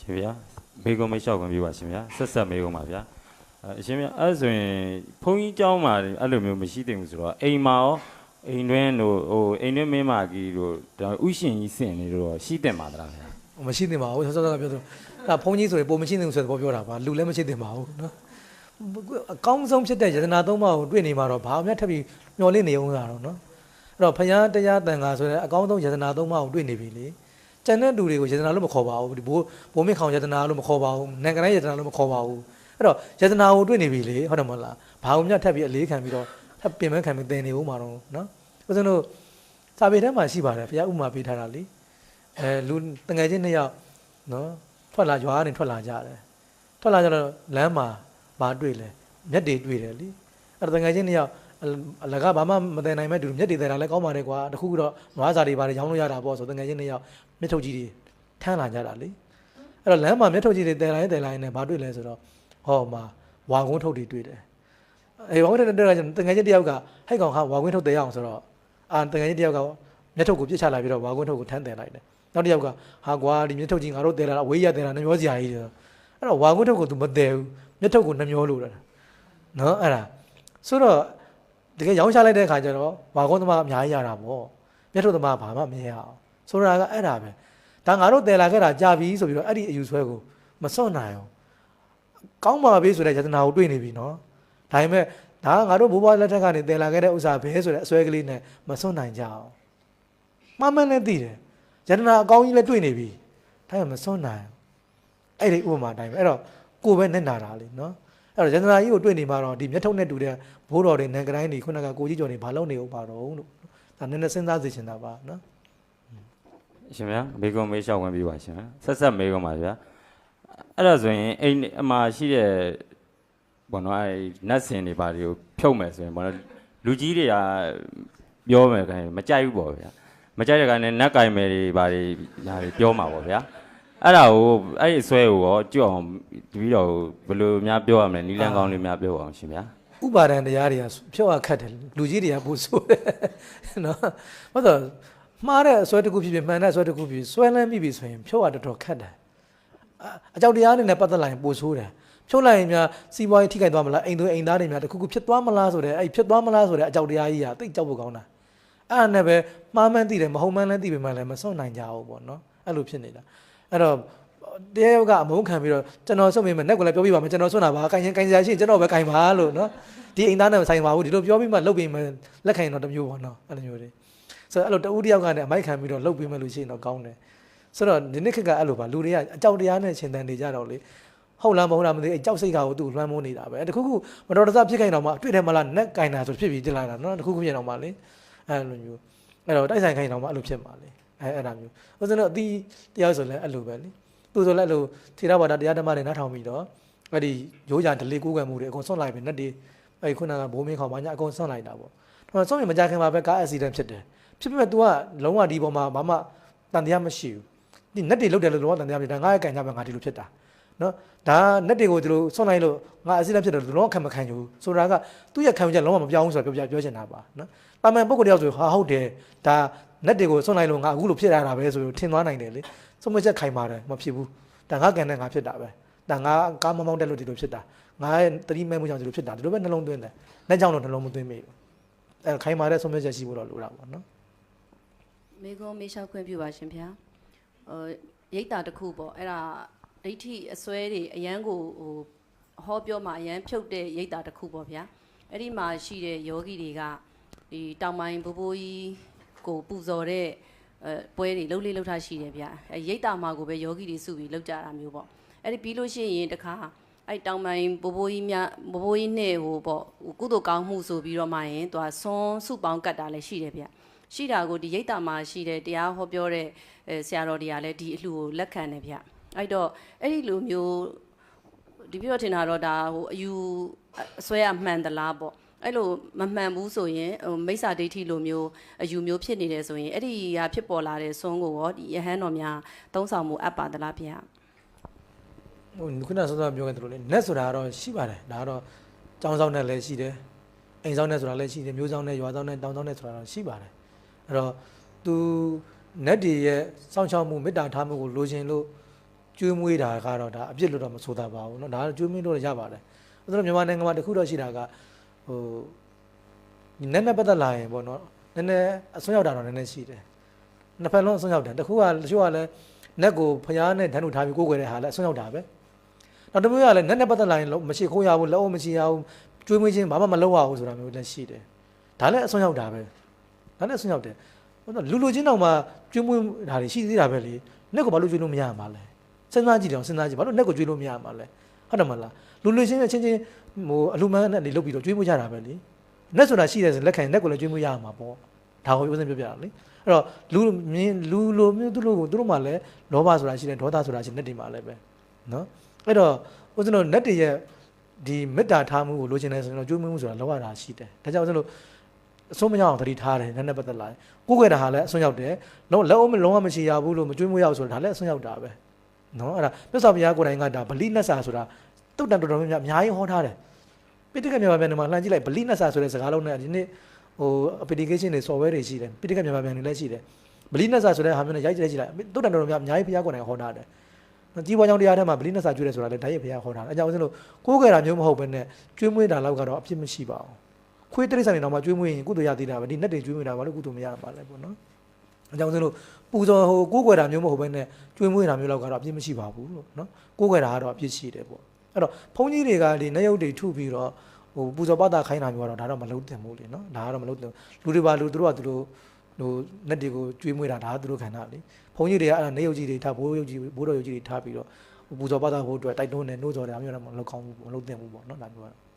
ရှင်ဗျာမိကုံမလျှောက်ခွင့်ပြုပါရှင်ဗျာဆက်ဆက်မိကုံပါဗျာအရှင်ဗျာအဲ့ဆိုရင်ဘုန်းကြီးကျောင်းမှာအဲ့လိုမျိုးမရှိသင့်ဘူးဆိုတော့အိမ်မှာရောအိမ်တွင်းတို့ဟိုအိမ်တွင်းမင်းမကြီးတို့ဥရှင်ကြီးစင်နေတို့ရှိသင့်ပါလားဗျာမရှိသင့်ပါဘူးဆောစောကပြောသူဒါဘုန်းကြီးဆိုရင်ပုံမရှိသင့်ဘူးဆိုတဲ့ဘောပြောတာပါလူလည်းမရှိသင့်ပါဘူးနော်အကောင်းဆုံးဖြစ်တဲ့ယတနာသုံးပါးကိုတွေ့နေမှာတော့ဘာမှထပ်ပြီးမျောလင့်နေအောင်သာတော့နော်အဲ့တော့ဘုရားတရားတန်ခါဆိုတဲ့အကောင်းဆုံးယတနာသုံးပါးကိုတွေ့နေပြီလေ န်တဲ့လူတွေကိုယတနာလို့မခေါ်ပါဘူးဒီဘိုးဘိုးမင်းခေါင်ယတနာလို့မခေါ်ပါဘူးနိုင်ငံတိုင်းယတနာလို့မခေါ်ပါဘူးအဲ့တော့ယတနာကိုတွေ့နေပြီလေဟုတ်တယ်မဟုတ်လားဘာလို့မြတ်ထပ်ပြီးအလေးခံပြီးတော့ထပ်ပြင်မဲခံပြီးသင်နေဦးမှာတော့နော်ဦးဇင်းတို့စာပေထဲမှာရှိပါတယ်ဘုရားဥပမာပေးထားတာလေအဲလူတငယ်ချင်းနှစ်ယောက်နော်ထွက်လာရွာကနေထွက်လာကြတယ်ထွက်လာကြတော့လမ်းမှာမတွေ့လဲမျက်တွေတွေ့တယ်လीအဲ့တော့တငယ်ချင်းနှစ်ယောက် အအလကဘာမှမတင်နိုင်မဲ့တူမျက်တွေတယ်တာလည်းကောင်းပါတယ်ကွာတခုခုတော့နွားစာတွေပါတယ်ရောင်းလို့ရတာပေါ့ဆိုတငယ်ချင်းနှစ်ယောက်မျက်ထုတ်ကြီးတွေထမ်းလာကြတာလीအဲ့တော့လမ်းမှာမျက်ထုတ်ကြီးတွေတယ်လိုက်တယ်လိုက်နေဘာတွေ့လဲဆိုတော့ဟောမှာဝါကုန်းထုတ်တွေတွေ့တယ်အေးဝါကုန်းထုတ်တွေတွေ့တာကျတငယ်ချင်းတစ်ယောက်ကဟိုက်ကောင်ဟာဝါကုန်းထုတ်တယ်အောင်ဆိုတော့အာတငယ်ချင်းတစ်ယောက်ကမျက်ထုတ်ကိုပြစ်ချလိုက်ပြီးတော့ဝါကုန်းထုတ်ကိုထမ်းတယ်လိုက်တယ်နောက်တစ်ယောက်ကဟာကွာဒီမျက်ထုတ်ကြီးငါတို့တဲလာတာအဝေးရတဲလာနှမျောစရာကြီးတယ်အဲ့တော့ဝါကွန်းထုတ်ကို तू မတဲဘူးမျက်ထုတ်ကိုနှမျောလို့တာနော်အဲ့ဒါဆိုတော့ တကယ်ရောင်းချလိုက်တဲ့ခါကျတော့ဝါကွန်းသမားအများကြီးရတာပေါ့မျက်ထုတ်သမားဘာမှမရအောင်ဆိုတာကအဲ့ဒါပဲဒါငါတို့တဲလာခဲ့တာကြာပြီဆိုပြီးတော့အဲ့ဒီအယူဆွဲကိုမစွန့်နိုင်အောင်ကောင်းပါပြီဆိုတဲ့ယတနာကိုတွေ့နေပြီနော်ဒါပေမဲ့ဒါကငါတို့ဘိုးဘွားလက်ထက်ကနေတဲလာခဲ့တဲ့ဥစ္စာပဲဆိုတဲ့အစွဲကလေးနဲ့မစွန့်နိုင်ကြအောင်မှန်မှန်လည်းသိတယ်ယတနာအကောင်းကြီးလည်းတွေ့နေပြီဒါပေမဲ့မစွန့်နိုင်အဲ့ဒီဥပမာအတိုင်းပဲအဲ့တော့ကိုယ်ပဲနဲ့နာတာလေနော် အဲ့တော့ယတနာကြီးကိုတွေ့နေမှာတော့ဒီမျက်ထုံနဲ့တူတဲ့ဘိုးတော်တွေနန်ကတိုင်းတွေခုနကကိုကြီးကျော်တွေဘာလုပ်နေဦးပါတော့လို့ဒါနည်းနည်းစဉ်းစားစေချင်တာပါနော်ရှင်ဗျာမေကုံမေလျှောက်ခွင့်ပြုပါရှင်ဗျာဆက်ဆက်မေကုံပါဗျာအဲ့ဒါဆိုရင်အိမ်အမှာရှိတဲ့ဘောနော်အဲ့နတ်စင်တွေဘာတွေကိုဖြုတ်မယ်ဆိုရင်ဘောနော်လူကြီးတွေကပြောမယ်ခိုင်းမကြိုက်ဘူးပေါ့ဗျာမကြိုက်တဲ့ခိုင်းနဲ့နတ်ကင်မယ်တွေဘာတွေညာတွေပြောမှာပေါ့ဗျာ အဲ့ဒါကိုအဲ့ဒီအစွဲကိုရောကြွအောင်တပီတော့ဘယ်လိုများပြောရမလဲနီလန်ကောင်းလေးများပြောအောင်ရှင်ဗျာဥပါဒံတရားတွေကဖြုတ်ရခတ်တယ်လူကြီးတွေကပို့ဆိုးတယ်နော်ဘာလို့မှားတဲ့အစွဲတစ်ခုဖြစ်ဖြစ်မှန်တဲ့အစွဲတစ်ခုဖြစ်ဖြစ်စွဲလန်းပြီးပြီဆိုရင်ဖြုတ်ရတော်တော်ခတ်တယ်အအကြောက်တရားနဲ့ပတ်သက်လာရင်ပို့ဆိုးတယ်ဖြုတ်လိုက်ရင်များစီးပွားရေးထိခိုက်သွားမလားအိမ်သွေးအိမ်သားတွေများတစ်ခုခုဖြစ်သွားမလားဆိုတဲ့အဲ့ဖြစ်သွားမလားဆိုတဲ့အကြောက်တရားကြီးကတိတ်ကြောက်ဖို့ကောင်းတာအဲ့ဒါနဲ့ပဲမှားမှန်းသိတယ်မဟုတ်မှန်းလည်းသိပေမှလည်းမစွန့်နိုင်ကြဘူးပေါ့နော်အဲ့လိုဖြစ်နေတာ အဲ့တော့တရားယောက်ကအမုန်းခံပြီးတော့ကျွန်တော်စွန့်မိမယ်နဲ့ကလည်းပြောပြပါမယ်ကျွန်တော်စွန့်တာပါကိုင်ရင်ကိုင်စရာရှိရင်ကျွန်တော်ပဲကိုင်ပါလို့နော်ဒီအိမ်သားနဲ့ဆိုင်ပါဘူးဒီလိုပြောပြီးမှလုပ်ပြီးမှလက်ခံရင်တော့တစ်မျိုးပေါ့နော်အဲ့လိုမျိုးတွေဆိုတော့အဲ့လိုတဦးတစ်ယောက်ကလည်းအမိုက်ခံပြီးတော့လုပ်ပြီးမှလို့ရှိရင်တော့ကောင်းတယ်ဆိုတော့ဒီနေ့ခေတ်ကအဲ့လိုပါလူတွေကအကြောက်တရားနဲ့ရှင်သန်နေကြတော့လေဟုတ်လားမဟုတ်လားမသိဘူးအကြောက်စိတ်ကကိုသူ့လွှမ်းမိုးနေတာပဲတခုခုမတော်တဆဖြစ်ခိုင်းတော့မှတွေ့တယ်မလားနက်ကင်တာဆိုဖြစ်ပြီးတင်လာတာနော်တခုခုဖြစ်တော့မှလေအဲ့လိုမျိုးအဲ့တော့တိုက်ဆိုင်ခိုင်းတော့မှအဲ့လိုဖြစ်မှာလေ အဲ့အဲ့ဒါမျိုးဥစဉ်တော့အတီးတရားဆိုလဲအဲ့လိုပဲလေသူဆိုလဲအဲ့လိုထေရဘာသာတရားဓမ္မတွေနားထောင်ပြီးတော့အဲ့ဒီရိုးကြဒလေးကိုးကွယ်မှုတွေအကုန်ဆွန့်လိုက်ပြီနက်ဒီအဲ့ဒီခုနကဘိုးမင်းခေါ်မှညာအကုန်ဆွန့်လိုက်တာပေါ့တော့ဆွန့်ရင်မကြခင်မှာပဲကားအက်ဆီဒန့်ဖြစ်တယ်ဖြစ်ပေမဲ့ तू ကလုံးဝဒီပေါ်မှာဘာမှတန်တရားမရှိဘူးဒီနက်တွေလုတ်တယ်လို့လုံးဝတန်တရားမရှိဒါငါရဲ့ကန်ကြပဲငါဒီလိုဖြစ်တာနော်ဒါနက်တွေကိုဒီလိုဆွန့်လိုက်လို့ငါအစိလက်ဖြစ်တယ်လို့လုံးဝခံမခံချဘူးဆိုတာကသူ့ရဲ့ခံယူချက်လုံးဝမပြောင်းဘူးဆိုတော့ပြောပြပြောချင်တာပါနော်တာမန်ပုဂ္ဂိုလ်တယောက်ဆိုဟာဟုတ်တယ်ဒါ နက်တွေကိုဆွန့်လိုက်လို့ငါအခုလိုဖြစ်ရတာပဲဆိုလို့ထင်သွားနိုင်တယ်လေဆုံးမချက်ခိုင်ပါတယ်မဖြစ်ဘူးဒါငါကန်နဲ့ငါဖြစ်တာပဲဒါငါကားမမောင်းတက်လို့ဒီလိုဖြစ်တာငါရဲ့တတိမဲမှုကြောင့်ဒီလိုဖြစ်တာဒီလိုပဲနှလုံးသွင်းတယ်လက်ကြောင့်တော့နှလုံးမသွင်းမိဘူးအဲခိုင်မာတဲ့ဆုံးမချက်ရှိဖို့တော့လိုတာပေါ့နော်မေကုံမေးလျှောက်ခွင့်ပြုပါရှင်ဗျာဟိုရိတ်တာတစ်ခုပေါ့အဲ့ဒါဒိဋ္ဌိအစွဲတွေအရန်ကိုဟိုဟောပြောမှာအရန်ဖြုတ်တဲ့ရိတ်တာတစ်ခုပေါ့ဗျာအဲ့ဒီမှာရှိတဲ့ယောဂီတွေကဒီတောင်ပိုင်းဘိုးဘိုးကြီး ကိုပူဇော်တဲ့အဲပွဲတွေလှုပ်လေးလှုပ်ထားရှိတယ်ဗျာအဲရိတ်တာမှာကိုပဲယောဂီတွေစုပြီးလှုပ်ကြတာမျိုးပေါ့အဲ့ဒီပြီးလို့ရှိရင်တခါအဲ့တောင်ပိုင်းဘိုးဘိုးကြီးများဘိုးဘိုးကြီးနဲ့ဟိုပေါ့ဟိုကုသိုလ်ကောင်းမှုဆိုပြီးတော့မှရင်သူကဆွန်းစုပေါင်းကတ်တာလည်းရှိတယ်ဗျာရှိတာကိုဒီရိတ်တာမှာရှိတဲ့တရားဟောပြောတဲ့အဲဆရာတော်တွေကလည်းဒီအလှကိုလက်ခံတယ်ဗျအဲ့တော့အဲ့ဒီလိုမျိုးဒီပြတော့ထင်တာတော့ဒါဟိုအယူအစွဲအမှန်သလားပေါ့ အဲ့လိုမမှန်ဘူးဆိုရင်ဟိုမိစ္ဆာဒိဋ္ဌိလိုမျိုးအယူမျိုးဖြစ်နေတယ်ဆိုရင်အဲ့ဒီဟာဖြစ်ပေါ်လာတဲ့ဆွန်းကိုရောဒီယဟန်တော်များသုံးဆောင်မှုအပ်ပါသလားဗျ ဟိုခုနစောစောပြောခဲ့သလိုလေနက်ဆိုတာကတော့ရှိပါတယ်ဒါကတော့ကျောင်းဆောင်နဲ့လည်းရှိတယ်အိမ်ဆောင်နဲ့ဆိုတာလည်းရှိတယ်မျိုးဆောင်နဲ့ရွာဆောင်နဲ့တောင်ဆောင်နဲ့ဆိုတာတော့ရှိပါတယ်အဲ့တော့သူနက်ဒီရဲ့စောင့်ရှောက်မှုမေတ္တာထားမှုကိုလိုချင်လို့ ကျွေးမွေးတာကတော့ဒါအပြစ်လို့တော့မဆိုတာပါဘူးเนาะဒါကကျွေးမွေးလို့ရပါတယ်ဆိုတော့မြန်မာနိုင်ငံမှာတခုတော့ရှိတာက ဟိုနည်းနည်းပတ်သက်လာရင်ပေါ့နော်နည်းနည်းအစွန်းရောက်တာတော့နည်းနည်းရှိတယ်နှစ်ဖက်လုံးအစွန်းရောက်တယ်တစ်ခုကတချို့ကလည်းနက်ကိုဖျားနဲ့ဓာတ်ထုတ်ထားပြီးကိုယ်ွယ်တဲ့ဟာလည်းအစွန်းရောက်တာပဲနောက်တစ်မျိုးကလည်းနက်နဲ့ပတ်သက်လာရင်မရှိခိုးရဘူးလက်အုပ်မရှိရဘူးကျွေးမွေးခြင်းဘာမှမလုပ်ရဘူးဆိုတာမျိုးလည်းရှိတယ်ဒါလည်းအစွန်းရောက်တာပဲဒါလည်းအစွန်းရောက်တယ်ဟိုတော့လူလူချင်းတော့မှကျွေးမွေးတာတွေရှိသေးတာပဲလေနက်ကိုဘာလို့ကျွေးလို့မရမှာလဲစဉ်းစားကြည့်တယ်အောင်စဉ်းစားကြည့်ဘာလို့နက်ကိုကျွေးလို့မရမှာလဲ ဟုတ်တယ်မလားလူလူချင်းနဲ့ချင်းချင်းဟိုအလူမန်းနဲ့နေလုပ်ပြီးတော့ကျွေးမွေးကြတာပဲလေနက်ဆိုတာရှိတယ်ဆိုလက်ခံရင်နက်ကိုလည်းကျွေးမွေးရမှာပေါ့ဒါကိုဥစဉ်ပြောပြတာလေအဲ့တော့လူမြင်လူလိုမျိုးသူတို့ကိုသူတို့မှလည်းလောဘဆိုတာရှိတယ်ဒေါသဆိုတာရှိတယ်နက်တွေမှလည်းပဲနော်အဲ့တော့ဥစဉ်တို့နက်တွေရဲ့ဒီမေတ္တာထားမှုကိုလိုချင်တယ်ဆိုရင်တော့ကျွေးမွေးမှုဆိုတာလောဘတာရှိတယ်ဒါကြောင့်ဥစဉ်တို့အဆုံးမရအောင်သတိထားတယ်နက်နဲ့ပတ်သက်လာရင်ကိုယ်ွယ်တာဟာလည်းအဆုံးရောက်တယ်လုံးလက်အောင်လုံးဝမရှိရဘူးလို့မကျွေးမွေးရအောင်ဆိုတာဒါလည်းအဆုံးရောက်တာပဲ နော်အဲ့ဒါမြတ်စွာဘုရားကိုယ်တိုင်ကဒါဗလိနတ်စာဆိုတာတုတ်တန်တော်တော်များများအများကြီးဟောထားတယ်ပိဋကမြန်မာပြန်မှာလှမ်းကြည့်လိုက်ဗလိနတ်စာဆိုတဲ့စကားလုံးနဲ့ဒီနေ့ဟို application တွေ software တွေရှိတယ်ပိဋကမြန်မာပြန်တွေလည်းရှိတယ်ဗလိနတ်စာဆိုတဲ့ဟာမျိုးနဲ့ရိုက်ကြည့်လိုက်ကြည့်လိုက်တုတ်တန်တော်တော်များအများကြီးဘုရားကိုယ်တိုင်ဟောထားတယ်ကြီးပွားကြောင့်တရားထဲမှာဗလိနတ်စာကျွေးတယ်ဆိုတာလည်းဓာတ်ရိုက်ဘုရားဟောထားတယ်အကြောင်းစလို့ကိုယ်ကြယ်တာမျိုးမဟုတ်ဘဲနဲ့ကျွေးမွေးတာလောက်ကတော့အဖြစ်မရှိပါဘူးခွေးတိရစ္ဆာန်တွေတော့မှကျွေးမွေးရင်ကုသိုလ်ရသေးတာပဲဒီနတ်တွေကျွေးမွေးတာဘာလို့ကုသိုလ်မရမှာလဲပေါ့နော် အကြောင်းစလို့ပူဇော်ဟိုကိုယ်ကြယ်တာမျိုးမဟုတ်ဘဲနဲ့ကျွေးမွေးတာမျိုးလောက်ကတော့အဖြစ်မရှိပါဘူးလို့နော်ကိုယ်ကြယ်တာကတော့အဖြစ်ရှိတယ်ပေါ့အဲ့တော့ဘုန်းကြီးတွေကဒီနတ်ရုပ်တွေထုပြီးတော့ဟိုပူဇော်ပတာခိုင်းတာမျိုးကတော့ဒါတော့မလုပ်သင့်ဘူးလေနော်ဒါကတော့မလုပ်သင့်ဘူးလူတွေပါလူတို့ကသူတို့ဟိုနတ်တွေကိုကျွေးမွေးတာဒါကသူတို့ခန္ဓာလေဘုန်းကြီးတွေကအဲ့ဒါနေရုပ်ကြီးတွေထားဘိုးရုပ်ကြီးဘိုးတော်ရုပ်ကြီးတွေထားပြီးတော့ပူဇော်ပတာဖို့အတွက်တိုက်တွန်းနေနှိုးဆော်တယ်အမျိုးတော့မလုပ်ကောင်းဘူးမလုပ်သင့်ဘူးပေါ့နော်ဒါမျိုးကတော့